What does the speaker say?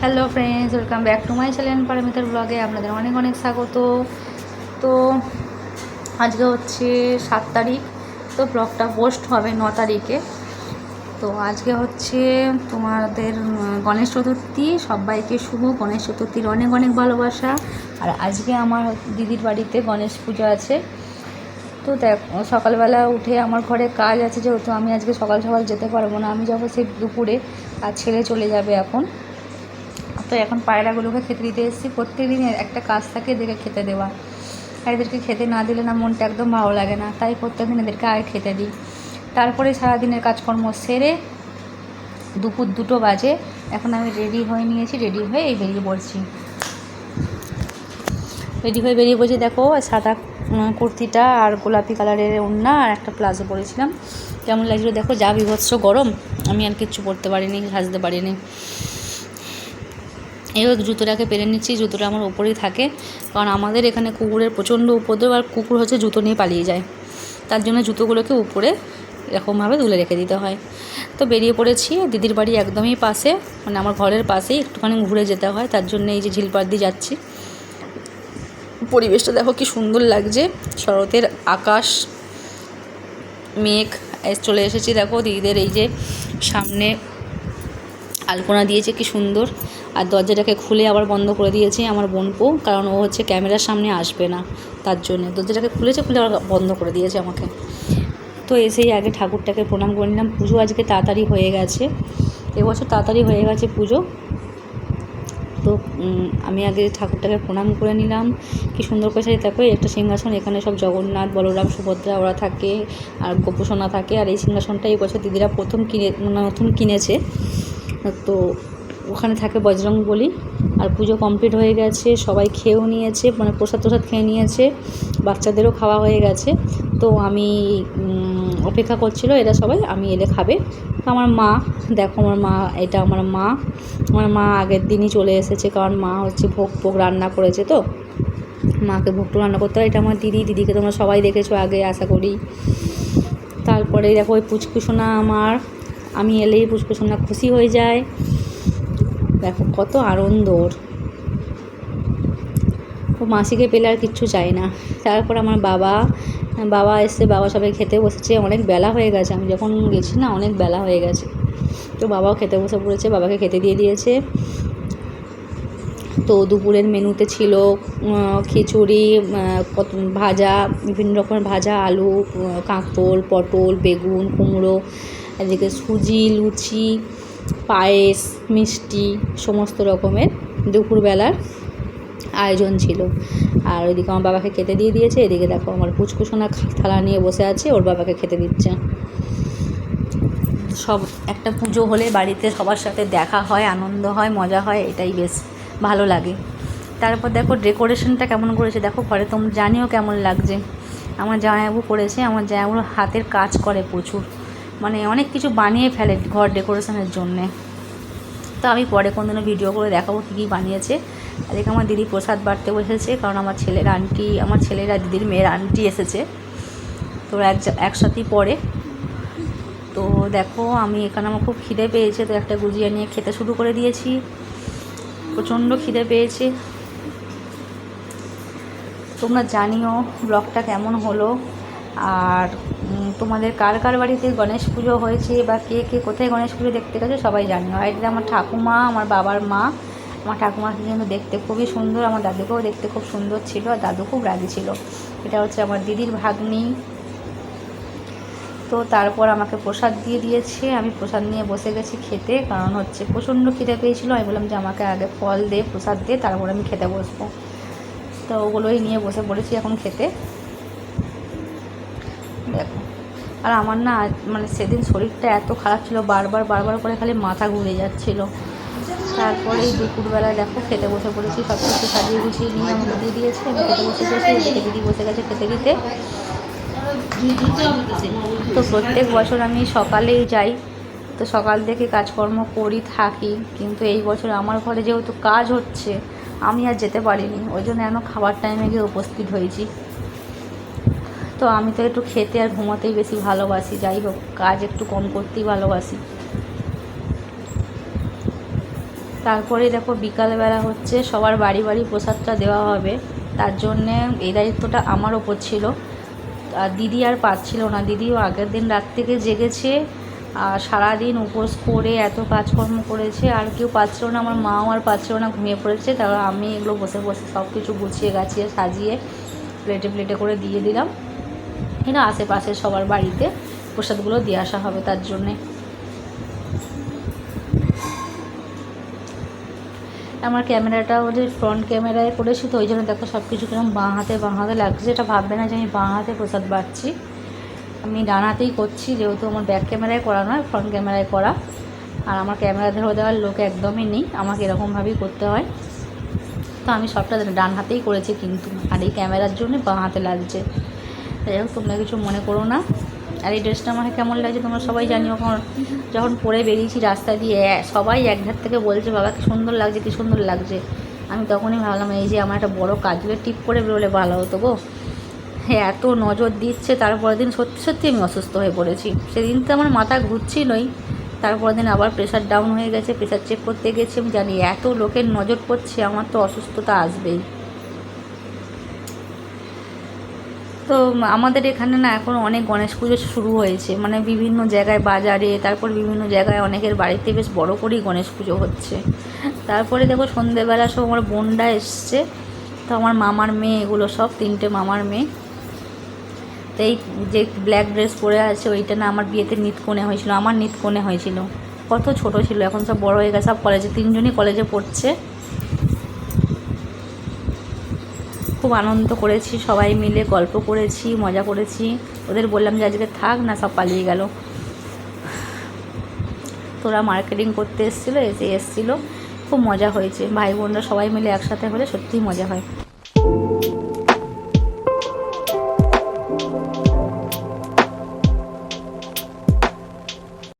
Hello friends welcome back to my channel পারমিতার ব্লগে আপনাদের অনেক অনেক স্বাগত। তো আজকে হচ্ছে সাত তারিখ, তো ব্লগটা পোস্ট হবে ন তারিখে। তো আজকে হচ্ছে তোমাদের গণেশ চতুর্থী, সবাইকে শুভ গণেশ চতুর্থীর অনেক অনেক ভালোবাসা। আর আজকে আমার দিদির বাড়িতে গণেশ পুজো আছে। তো দেখ, সকালবেলা উঠে আমার ঘরে কাজ আছে যেহেতু, আমি আজকে সকাল সকাল যেতে পারব না। আমি যাব সেই দুপুরে, আর ছেলে চলে যাবে এখন। তো এখন পায়রাগুলোকে খেতে দিতে এসেছি। প্রত্যেকদিন একটা কাজ থাকে এদেরকে খেতে দেওয়া। আর এদেরকে খেতে না দিলে না মনটা একদম ভালো লাগে না। তাই প্রত্যেকদিন এদেরকে আগে খেতে দিই। তারপরে সারাদিনের কাজকর্ম সেরে দুপুর দুটো বাজে। এখন আমি রেডি হয়ে নিয়েছি, রেডি হয়ে এই বেরিয়ে পড়ছি। রেডি হয়ে বেরিয়ে পড়ছি। দেখো সাদা কুর্তিটা আর গোলাপি কালারের ওড়না আর একটা প্লাজো পরেছিলাম। কেমন লাগছিল? দেখো, যা বিভৎস গরম, আমি আর কিচ্ছু পরতে পারিনি, সাজতে পারিনি। এবার জুতোটাকে পেরে নিচ্ছি, জুতোটা আমার ওপরেই থাকে। কারণ আমাদের এখানে কুকুরের প্রচণ্ড উপদ্রব, আর কুকুর হচ্ছে জুতো নিয়ে পালিয়ে যায়। তার জন্য জুতোগুলোকে উপরে এরকমভাবে তুলে রেখে দিতে হয়। তো বেরিয়ে পড়েছি, দিদির বাড়ি একদমই পাশে মানে আমার ঘরের পাশেই একটুখানি ঘুরে যেতে হয়। তার জন্য এই যে ঝিলপাড় দিয়ে যাচ্ছি। পরিবেশটা দেখো কি সুন্দর লাগছে। শরতের আকাশ, মেঘ চলে এসেছি দেখো দিদিদের এই যে সামনে আলপনা দিয়েছে কি সুন্দর। আর দরজাটাকে খুলে আবার বন্ধ করে দিয়েছে আমার বোনপো কারণ ও হচ্ছে ক্যামেরার সামনে আসবে না তার জন্য। দরজাটাকে খুলেছে, খুলে আবার বন্ধ করে দিয়েছে আমাকে। তো এসেই আগে ঠাকুরটাকে প্রণাম করে নিলাম। পুজো আজকে তাড়াতাড়ি হয়ে গেছে। এবছর তাড়াতাড়ি হয়ে গেছে পুজো। তো আমি আগে ঠাকুরটাকে প্রণাম করে নিলাম। কি সুন্দর করে সাজিয়ে দেখো একটা সিংহাসন, এখানে সব জগন্নাথ, বলরাম, সুভদ্রা ওরা থাকে, আর গোপুসোনা থাকে, আর এই সিংহাসনটা এই বছর দিদিরা প্রথম কিনে মানে নতুন কিনেছে। তো ওখানে থাকে বজরং বলি, আর পুজো কমপ্লিট হয়ে গেছে, সবাই খেয়েও নিয়েছে মানে প্রসাদ প্রসাদ খেয়ে নিয়েছে, বাচ্চাদেরও খাওয়া হয়ে গেছে। তো আমি অপেক্ষা করছিল, এরা সবাই, আমি এলে খাবে। আমার মা, দেখো আমার মা, এটা আমার মা। আমার মা আগের দিনই চলে এসেছে, কারণ মা হচ্ছে ভোগ ভোগ রান্না করেছে তো। মাকে ভোগ রান্না করতে হয়। এটা আমার দিদি, দিদিকে তোমরা সবাই দেখেছ আগে, আশা করি। তারপরে দেখো ওই পুচকুসোনা আমার, আমি এলেই পুচকুসোনা খুশি হয়ে যায়। দেখো কত আনন্দ ওর। ও মাসিকে পেলে আর কিচ্ছু চাই না। তারপর আমার বাবা বাবা এসে, বাবা সবাই খেতে বসেছে, অনেক বেলা হয়ে গেছে। আমি যখন গেছি না, অনেক বেলা হয়ে গেছে। তো বাবাও খেতে বসে পড়েছে, বাবাকে খেতে দিয়ে দিয়েছে। তো দুপুরের মেনুতে ছিল খিচুড়ি ভাজা, বিভিন্ন রকমের ভাজা, আলু কাঁকরোল, পটল, বেগুন, কুমড়ো, এদিকে সুজি, লুচি, পায়েস, মিষ্টি, সমস্ত রকমের দুপুরবেলার আয়োজন ছিল। আর ওইদিকে আমার বাবাকে খেতে দিয়ে দিয়েছে, এদিকে দেখো আমার পুচকুসোনা থালা নিয়ে বসে আছে, ওর বাবাকে খেতে দিচ্ছে। সব, একটা পুজো হলে বাড়িতে সবার সাথে দেখা হয়, আনন্দ হয়, মজা হয়, এটাই বেশ ভালো লাগে। তারপর দেখো ডেকোরেশনটা কেমন করেছে, দেখো ঘরে তোমরা জানিও কেমন লাগছে। আমার জামাইবাবু করেছে, আমার জামাইবাবু হাতের কাজ করে প্রচুর। মানে অনেক কিছু বানিয়ে ফেলে ঘর ডেকোরেশনের জন্যে। তো আমি পরে কোনদিনও ভিডিও করে দেখাবো কী কী বানিয়েছে। এদিকে আমার দিদি প্রসাদ বাড়তে বসেছে, কারণ আমার ছেলের আন্টি, আমার ছেলেরা দিদির মেয়ের আন্টি এসেছে। তো এক একসাথেই পড়ে। তো দেখো, আমি এখানে আমার খুব খিদে পেয়েছে, তো একটা গুজিয়া নিয়ে খেতে শুরু করে দিয়েছি। প্রচণ্ড খিদে পেয়েছে। তোমরা জানিও ব্লগটা কেমন হলো, আর তোমাদের কার কার বাড়িতে গণেশ পুজো হয়েছে, বা কে কে কোথায় গণেশ পুজো দেখতে গেছে সবাই জানিও। আর এটা আমার ঠাকুমা, আমার বাবার মা আমার ঠাকুমা কিন্তু দেখতে খুবই সুন্দর, আমার দাদুকেও দেখতে খুব সুন্দর ছিল আর দাদু খুব রাগি ছিল। এটা হচ্ছে আমার দিদির ভাগ্নি। তো তারপর আমাকে প্রসাদ দিয়ে দিয়েছে। আমি প্রসাদ নিয়ে বসে গেছি খেতে, কারণ হচ্ছে প্রচণ্ড খিদে পেয়েছিলো। আমি বললাম যে আমাকে আগে ফল দে, প্রসাদ দে, তারপর আমি খেতে বসবো। তো ওগুলোই নিয়ে বসে পড়েছি এখন খেতে। দেখো। আর আমার না মানে সেদিন শরীরটা এত খারাপ ছিল, বারবার বারবার করে খালি মাথা ঘুরে যাচ্ছিল। তারপরে দুপুরবেলা দেখো খেতে বসে পড়েছি সব কিছু সাজিয়ে গুছিয়ে নিয়ে আমাকে দিয়ে দিয়েছে। আমি খেতে বসে গেছি এদিকে দিদি বসে গেছে খেতে দিতে তো প্রত্যেক বছর আমি সকালেই যাই। তো সকাল থেকে কাজকর্ম করি, থাকি, কিন্তু এই বছর আমার ঘরে যেহেতু কাজ হচ্ছে, আমি আর যেতে পারিনি। ওই জন্য এখন খাবার টাইমে গিয়ে উপস্থিত হয়েছি। তো আমি তো একটু খেতে আর ঘুমাতেই বেশি ভালোবাসি। যাই হোক, কাজ একটু কম করতেই ভালোবাসি। তারপরে দেখো বিকালবেলা হচ্ছে সবার বাড়ি বাড়ি প্রসাদটা দেওয়া হবে। তার জন্যে এই দায়িত্বটা আমার ওপর ছিল। আর দিদি আর পাচ্ছিল না। দিদিও আগের দিন রাত থেকে জেগেছে আর সারাদিন উপোস করে এত কাজকর্ম করেছে। আর কেউ পাচ্ছিল না, আমার মাও আর পাচ্ছিল না, ঘুমিয়ে পড়েছে। তারপর আমি এগুলো বসে বসে সব কিছু গুছিয়ে গাছিয়ে সাজিয়ে প্লেটে প্লেটে করে দিয়ে দিলাম। এটা আশেপাশে সবার বাড়িতে প্রসাদগুলো দিয়ে আসা হবে তার জন্যে। আমার ক্যামেরাটাও যে ফ্রন্ট ক্যামেরায় করেছি তো ওই জন্য দেখো সব কিছু কীরকম বাঁ হাতে বাঁ হাতে লাগছে। এটা ভাববে না যে আমি বাঁ হাতে প্রসাদ বাড়ছি। আমি ডান হাতেই করছি, যেহেতু আমার ব্যাক ক্যামেরায় করা নয় ফ্রন্ট ক্যামেরায় করা। আর আমার ক্যামেরা ধরে দেওয়ার লোক একদমই নেই, আমাকে এরকমভাবেই করতে হয়। তো আমি সবটা ডান হাতেই করেছি কিন্তু, আর এই ক্যামেরার জন্য বাঁ হাতে লাগছে। যাই হোক, তোমরা কিছু মনে করো না। আর এই ড্রেসটা আমাকে কেমন লাগছে তোমরা সবাই জানিও, কারণ যখন পরে বেরিয়েছি রাস্তা দিয়ে, সবাই এক ধার থেকে বলছে, বাবা, কি সুন্দর লাগছে, কি সুন্দর লাগছে। আমি তখনই ভাবলাম, এই যে আমার একটা বড় কাজগুলো টিপ করে বেরোলে ভালো হতো গো। এত নজর দিচ্ছে, তারপরের দিন সত্যি সত্যি আমি অসুস্থ হয়ে পড়েছি। সেদিন তো আমার মাথা ঘুরছিলই, তারপরের দিন আবার প্রেশার ডাউন হয়ে গেছে প্রেশার চেক করতে গেছি, আমি জানি এত লোকের নজর পড়ছে, আমার তো অসুস্থতা আসবেই। তো আমাদের এখানে না এখন অনেক গণেশ পুজো শুরু হয়েছে। মানে বিভিন্ন জায়গায় বাজারে, তারপর বিভিন্ন জায়গায় অনেকের বাড়িতে বেশ বড় করেই গণেশ পুজো হচ্ছে। তারপরে দেখো সন্ধেবেলা সব আমার বোনরা এসছে। তো আমার মামার মেয়ে, এগুলো সব তিনটে মামার মেয়ে। তো এই যে ব্ল্যাক ড্রেস পরে আছে, ওইটা না আমার বিয়েতে নিত কোণে হয়েছিল, আমার নিত কোণে হয়েছিল। কত ছোট ছিল, এখন সব বড় হয়ে গেছে, সব কলেজে তিনজনই কলেজে পড়ছে। খুব আনন্দ করেছি, সবাই মিলে গল্প করেছি, মজা করেছি। ওদের বললাম যে আজকে থাক, না সব পালিয়ে গেল। তোরা মার্কেটিং করতে এসেছিল, এসে এসেছিল, খুব মজা হয়েছে। ভাই বোনরা সবাই মিলে একসাথে হলে সত্যিই মজা হয়।